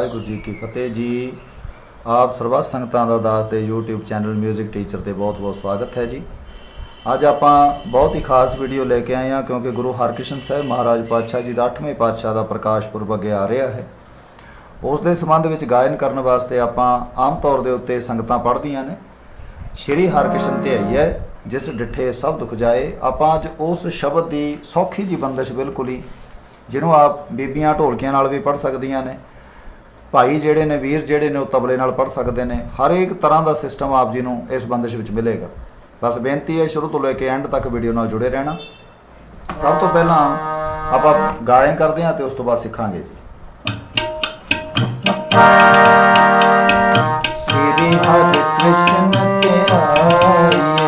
ਵਾਹਿਗੁਰੂ ਜੀ ਕੀ ਫਤਿਹ ਜੀ। ਆਪ ਸਰਬੱਤ ਸੰਗਤਾਂ ਦਾ ਦਾਸ ਦੇ YouTube ਚੈਨਲ 뮤직 ਟੀਚਰ ਤੇ ਬਹੁਤ-ਬਹੁਤ ਸਵਾਗਤ ਹੈ ਜੀ। ਅੱਜ ਆਪਾਂ ਬਹੁਤ ਹੀ ਖਾਸ ਵੀਡੀਓ ਲੈ ਕੇ ਆਏ ਹਾਂ ਕਿਉਂਕਿ ਗੁਰੂ ਹਰਕ੍ਰਿਸ਼ਨ ਸਾਹਿਬ ਮਹਾਰਾਜ ਪਾਤਸ਼ਾਹ ਜੀ ਦਾ 8ਵੇਂ ਪਾਤਸ਼ਾਹ ਦਾ ਪ੍ਰਕਾਸ਼ ਪੁਰਬ ਅੱਗੇ ਆ ਰਿਹਾ ਹੈ। ਉਸ ਦੇ ਸੰਬੰਧ ਵਿੱਚ ਗਾਇਨ ਕਰਨ ਵਾਸਤੇ ਆਪਾਂ ਆਮ ਤੌਰ ਦੇ ਉੱਤੇ ਸੰਗਤਾਂ ਪੜ੍ਹਦੀਆਂ ਨੇ। ਸ਼੍ਰੀ ਹਰਕ੍ਰਿਸ਼ਨ ਤੇ ਆਈ ਹੈ, ਜਿਸ ਡਿੱਠੇ ਸਭ ਦੁਖ ਜਾਏ। ਆਪਾਂ ਅੱਜ ਉਸ ਸ਼ਬਦ ਦੀ ਸੌਖੀ ਜੀ ਬੰਦਸ਼ ਬਿਲਕੁਲ ਹੀ, ਜਿਹਨੂੰ ਆਪ ਬੀਬੀਆਂ ਢੋਲਕੀਆਂ ਨਾਲ ਵੀ ਪੜ੍ਹ ਸਕਦੀਆਂ ਨੇ। ਭਾਈ ਜਿਹੜੇ ਨੇ, ਵੀਰ ਜਿਹੜੇ ਨੇ, ਉਹ ਤਬਲੇ ਨਾਲ ਪੜ੍ਹ ਸਕਦੇ ਨੇ। ਹਰ ਇੱਕ ਤਰ੍ਹਾਂ ਦਾ ਸਿਸਟਮ ਆਪ ਜੀ ਨੂੰ ਇਸ ਬੰਦਸ਼ ਵਿੱਚ ਮਿਲੇਗਾ। ਬਸ ਬੇਨਤੀ ਹੈ, ਸ਼ੁਰੂ ਤੋਂ ਲੈ ਕੇ ਐਂਡ ਤੱਕ ਵੀਡੀਓ ਨਾਲ ਜੁੜੇ ਰਹਿਣਾ। ਸਭ ਤੋਂ ਪਹਿਲਾਂ ਆਪਾਂ ਗਾਇਨ ਕਰਦੇ ਹਾਂ ਤੇ ਉਸ ਤੋਂ ਬਾਅਦ ਸਿੱਖਾਂਗੇ ਜੀ। ਸ੍ਰੀ ਹਰਿ ਕ੍ਰਿਸ਼ਨ ਤੇ ਆਈਏ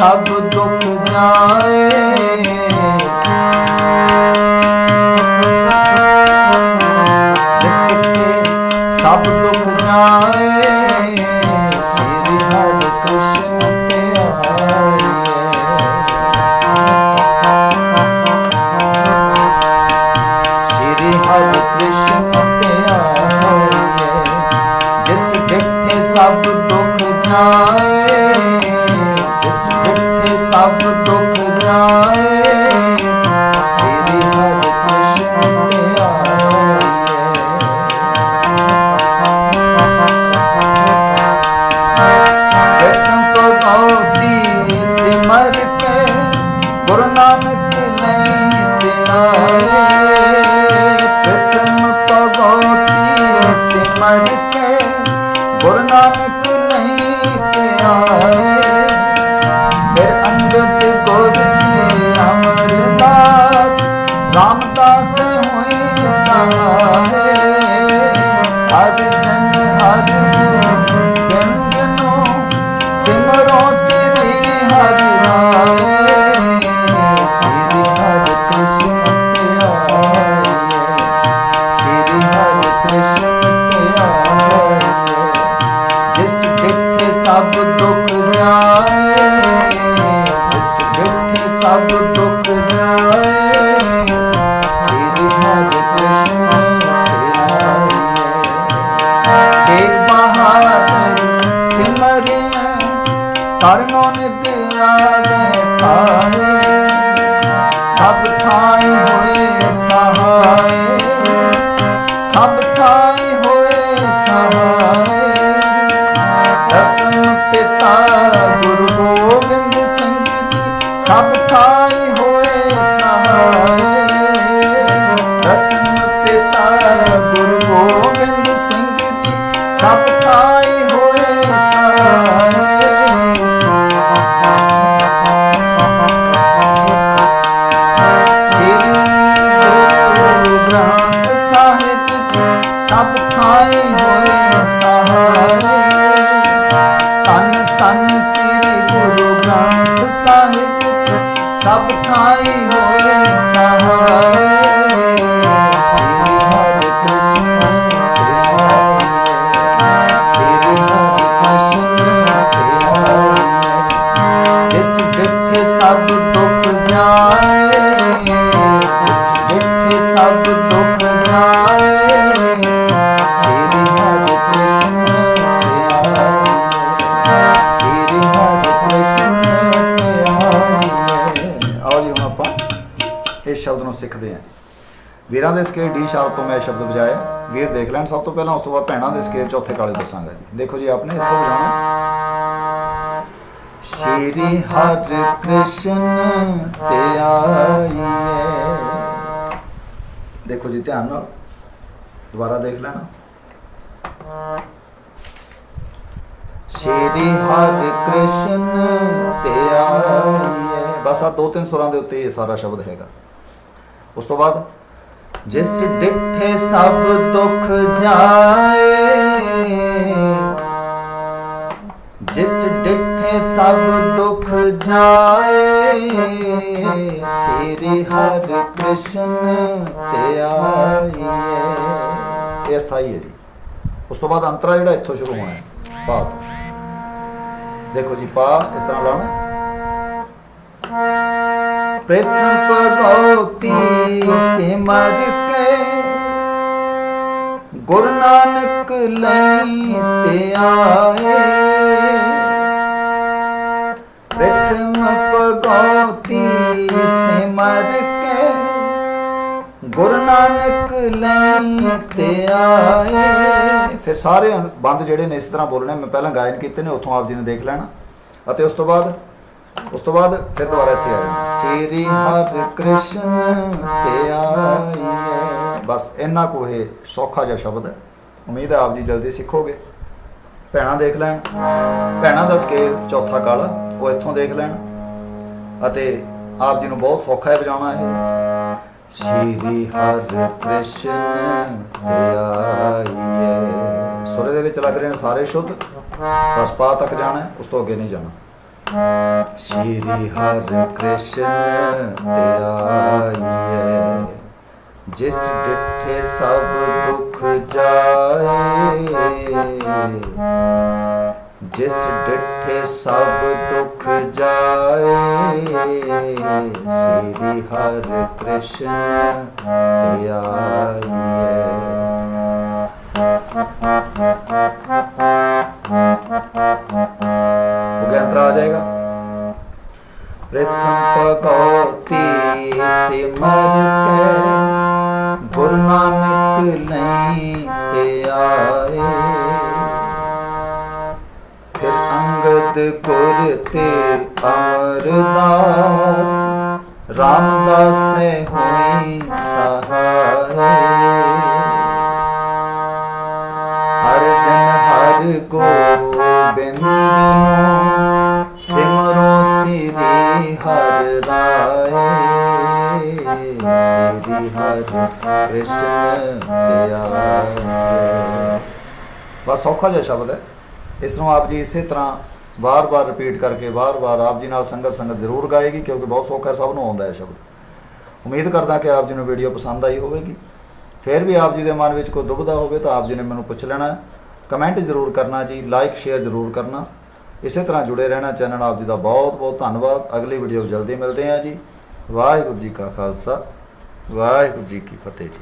ਸਭ ਦੁੱਖ ਜਾਏ। ਜਿਸ ਡਿਠੇ ਸਭ ਦੁੱਖ ਜਿਸ ਸਭ ਦੁੱਖ ਜਾਏ। ਸ਼੍ਰੀ ਹਰਿ ਕ੍ਰਿਸ਼ਨ ਤੇ ਆਈਏ। ਪ੍ਰਥਮ ਭਗਉਤੀ ਸਿਮਰ ਕੇ ਗੁਰੂ ਨਾਨਕ ਲਈ ਤੇ ਆਏ। ਪ੍ਰਥਮ ਭਗਉਤੀ ਸਿਮਰ ਸਭ ਦੁੱਖ ਜਾਏ ਸ੍ਰੀ ਹਰਿ ਕ੍ਰਿਸ਼ਨ ਤੇ ਆਏ ਤੇਗ ਬਹਾਦਰ ਸਿਮਰਿਆ, ਕਰਨੋ ਨਿਤ ਆਵੇ ਥਾਏ ਸਭ ਥਾਈ ਹੋਏ ਸਹਾਏ। ਸਭ ਥਾਈ ਹੋਏ ਸਹਾਏ। ਦਸਮ ਪਿਤਾ ਸਭ ਥਾਈ ਹੋਏ ਸਹਾਏ। ਦਸਮ ਪਿਤਾ ਗੁਰੂ ਗੋਬਿੰਦ ਸਿੰਘ ਜੀ, ਸਭ ਥਾਈ ਹੋਏ ਸਹਾਏ। ਸ੍ਰੀ ਗੁਰੂ ਗ੍ਰੰਥ ਸਾਹਿਬ ਜੀ, ਸਭ ਥਾਈ ਹੋਏ ਸਹਾਰੇ ਤਨ ਤਨ ਸ੍ਰੀ ਗੁਰੂ ਗ੍ਰੰਥ ਸਾਹਿਬ ਸਭ ਥਾਈ ਹੋਏ ਸਹਾਰੇ ਸ੍ਰੀ ਨੂੰ ਸਿੱਖਦੇ ਆ ਵੀਰਾਂ ਦੇ ਸਕੇਲ ਡੀ ਸ਼ਾਰਪ ਤੋਂ ਮੈਂ ਸ਼ਬਦ ਵਜਾਇਆ। ਵੀਰ ਦੇਖ ਲੈਣ, ਸਭ ਤੋਂ ਪਹਿਲਾਂ ਉਸ ਤੋਂ ਬਾਅਦ ਭੈਣਾਂ ਦੇ ਸਕੇਲ ਚੌਥੇ ਕਾਲੇ ਦੱਸਾਂਗਾ ਜੀ। ਦੇਖੋ ਜੀ, ਆਪਨੇ ਇੱਥੋਂ ਵਜਾਉਣਾ। ਸ਼੍ਰੀ ਹਰਿ ਕ੍ਰਿਸ਼ਨ ਤੇ ਆਈਏ ਦੇਖੋ ਜੀ, ਧਿਆਨ ਨਾਲ। ਦੁਬਾਰਾ ਦੇਖ ਲੈਣਾ। ਸ਼੍ਰੀ ਹਰਿ ਕ੍ਰਿਸ਼ਨ ਤੇ ਆਈਏ ਬਸ ਆ ਦੋ ਤਿੰਨ ਸੁਰਾਂ ਦੇ ਉੱਤੇ ਇਹ ਸਾਰਾ ਸ਼ਬਦ ਹੈਗਾ। ਉਸ ਤੋਂ ਬਾਅਦ, ਜਿਸ ਡਿਠੇ ਸਭ ਦੁੱਖ ਜਾਏ, ਜਿਸ ਡਿਠੇ ਸਭ ਦੁੱਖ ਜਾਏ, ਸ੍ਰੀ ਹਰਿ ਕ੍ਰਿਸ਼ਨ ਤੇ ਆਈਏ। ਇਹ ਸਥਾਈ ਹੈ ਜੀ। ਉਸ ਤੋਂ ਬਾਅਦ ਅੰਤਰਾ ਜਿਹੜਾ ਇੱਥੋਂ ਸ਼ੁਰੂ ਹੋਣਾ ਹੈ ਭਾਵ ਦੇਖੋ ਜੀ, ਪਾ ਇਸ ਤਰ੍ਹਾਂ ਲਾਉਣਾ। ਪ੍ਰਥਮ ਭਗਉਤੀ ਸਿਮਰ ਕੇ ਗੁਰੂ ਨਾਨਕ ਲਈ ਤੇ ਪ੍ਰਥਮ ਭਗਉਤੀ ਸਿਮਰ ਕੇ ਗੁਰੂ ਨਾਨਕ ਲਈ ਤੇ ਫਿਰ ਸਾਰੇ ਬੰਦ ਜਿਹੜੇ ਨੇ ਇਸ ਤਰ੍ਹਾਂ ਬੋਲਣੇ, ਮੈਂ ਪਹਿਲਾਂ ਗਾਇਨ ਕੀਤੇ ਨੇ, ਉਥੋਂ ਆਪ ਜੀ ਨੇ ਦੇਖ ਲੈਣਾ। ਅਤੇ ਉਸ ਤੋਂ ਬਾਅਦ ਉਸ ਤੋਂ ਬਾਅਦ ਫਿਰ ਦੁਬਾਰਾ ਇੱਥੇ ਆ ਜਾਣਾ ਸ੍ਰੀ ਹਰਿ ਕ੍ਰਿਸ਼ਨ ਤੇ ਆਈਏ ਬਸ ਇੰਨਾ ਕੋ ਇਹ ਸੌਖਾ ਜਿਹਾ ਸ਼ਬਦ ਹੈ। ਉਮੀਦ ਹੈ ਆਪ ਜੀ ਜਲਦੀ ਸਿੱਖੋਗੇ। ਭੈਣਾਂ ਦੇਖ ਲੈਣ। ਭੈਣਾਂ ਦਾ ਸਕੇਲ ਚੌਥਾ ਕਾਲਾ ਉਹ ਇੱਥੋਂ ਦੇਖ ਲੈਣ। ਅਤੇ ਆਪ ਜੀ ਨੂੰ ਬਹੁਤ ਸੌਖਾ ਹੈ ਵਜਾਉਣਾ ਇਹ। ਸ਼੍ਰੀ ਹਰਿ ਕ੍ਰਿਸ਼ਨ ਤੇ ਆਈਏ ਸੁਰੇ ਦੇ ਵਿੱਚ ਲੱਗ ਰਹੇ ਨੇ ਸਾਰੇ ਸ਼ੁੱਧ। ਬਸ ਪਾ ਤੱਕ ਜਾਣਾ ਉਸ ਤੋਂ ਅੱਗੇ ਨਹੀਂ ਜਾਣਾ। ਸ਼੍ਰੀ ਹਰਿ ਕ੍ਰਿਸ਼ਨ ਤੇ ਜਿਸ ਡਿਠੇ ਸਭ ਦੁੱਖ ਜਾਏ ਜਿਸ ਡਿਠੇ ਸਭ ਦੁੱਖ ਜਾਏ ਸ੍ਰੀ ਹਰਿ ਕ੍ਰਿਸ਼ਨ ਤੇ ਨਾਨਕ ਲਈ ਫਿਰ ਅੰਗਦ ਗੁਰ ਅਮਰਦਾਸ ਰਾਮਦਾਸ ਹੋਈ ਸਹਾਰੇ ਹਰ ਜਨ ਹਰ ਗੋਬਿੰਦ ਕ੍ਰਿਸ਼ਨ ਪਿਆਰੇ ਬਸ ਸੌਖਾ ਜਿਹਾ ਸ਼ਬਦ ਹੈ ਇਸ ਨੂੰ ਆਪ ਜੀ ਇਸੇ ਤਰ੍ਹਾਂ ਵਾਰ-ਵਾਰ ਰਿਪੀਟ ਕਰਕੇ ਵਾਰ-ਵਾਰ ਆਪ ਜੀ ਨਾਲ ਸੰਗਤ ਸੰਗਤ ਜ਼ਰੂਰ ਗਾਏਗੀ ਕਿਉਂਕਿ ਬਹੁਤ ਸੌਖਾ ਸਭ ਨੂੰ ਆਉਂਦਾ ਹੈ ਸ਼ਬਦ ਉਮੀਦ ਕਰਦਾ ਕਿ ਆਪ ਜੀ ਨੂੰ ਵੀਡੀਓ ਪਸੰਦ ਆਈ ਹੋਵੇਗੀ ਫਿਰ ਵੀ ਆਪ ਜੀ ਦੇ ਮਨ ਵਿੱਚ ਕੋਈ ਦੁਬਦਾ ਹੋਵੇ ਤਾਂ ਆਪ ਜੀ ਨੇ ਮੈਨੂੰ ਪੁੱਛ ਲੈਣਾ ਕਮੈਂਟ ਜ਼ਰੂਰ ਕਰਨਾ ਜੀ ਲਾਈਕ ਸ਼ੇਅਰ ਜ਼ਰੂਰ ਕਰਨਾ ਇਸੇ ਤਰ੍ਹਾਂ ਜੁੜੇ ਰਹਿਣਾ ਚੈਨਲ ਆਪ ਜੀ ਦਾ ਬਹੁਤ ਬਹੁਤ ਧੰਨਵਾਦ ਅਗਲੀ ਵੀਡੀਓ ਜਲਦੀ ਮਿਲਦੇ ਹਾਂ ਜੀ ਵਾਹਿਗੁਰੂ ਜੀ ਕਾ ਖਾਲਸਾ ਵਾਹਿਗੁਰੂ ਜੀ ਕੀ ਫਤਿਹ ਜੀ